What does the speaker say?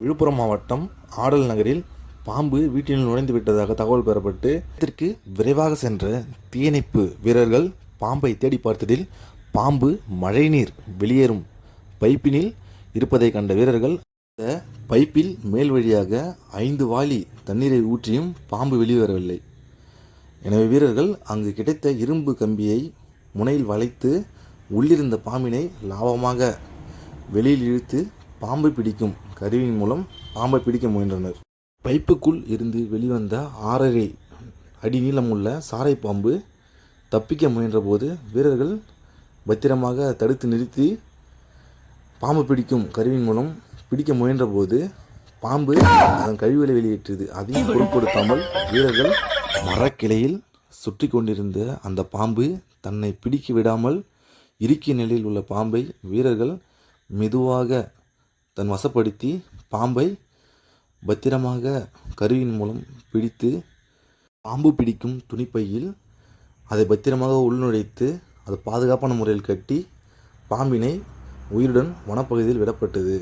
விழுப்புரம் மாவட்டம் ஆடல் நகரில் பாம்பு வீட்டினுள் நுழைந்து விட்டதாக தகவல் பெறப்பட்டு இதற்கு விரைவாக சென்ற தீயணைப்பு வீரர்கள் பாம்பை தேடி பார்த்ததில் பாம்பு மழைநீர் வெளியேறும் பைப்பினில் இருப்பதை கண்ட வீரர்கள் அந்த பைப்பில் மேல் வழியாக ஐந்து வாளி தண்ணீரை ஊற்றியும் பாம்பு வெளிவரவில்லை எனவே வீரர்கள் அங்கு கிடைத்த இரும்பு கம்பியை முனையில் வளைத்து உள்ளிருந்த பாம்பினை லாபமாக வெளியில் இழுத்து பாம்பை பிடிக்கும் கருவியின் மூலம் பாம்பை பிடிக்க முயன்றனர். பைப்புக்குள் இருந்து வெளிவந்த ஆறரை அடி நீளமுள்ள சாரை பாம்பு தப்பிக்க முயன்றபோது வீரர்கள் பத்திரமாக தடுத்து நிறுத்தி பாம்பு பிடிக்கும் கருவியின் மூலம் பிடிக்க முயன்றபோது பாம்பு அதன் கழிவுகளை வெளியேற்றியது. அதையும் பொருட்படுத்தாமல் வீரர்கள் மரக்கிளையில் சுற்றி கொண்டிருந்த அந்த பாம்பு தன்னை பிடிக்க விடாமல் இறுக்கிய நிலையில் உள்ள பாம்பை வீரர்கள் மெதுவாக தன் வசப்படுத்தி பாம்பை பத்திரமாக கருவியின் மூலம் பிடித்து பாம்பு பிடிக்கும் துணிப்பையில் அதை பத்திரமாக உள்நுழைத்து அது பாதுகாப்பான முறையில் கட்டி பாம்பினை உயிருடன் வனப்பகுதியில் விடப்பட்டது.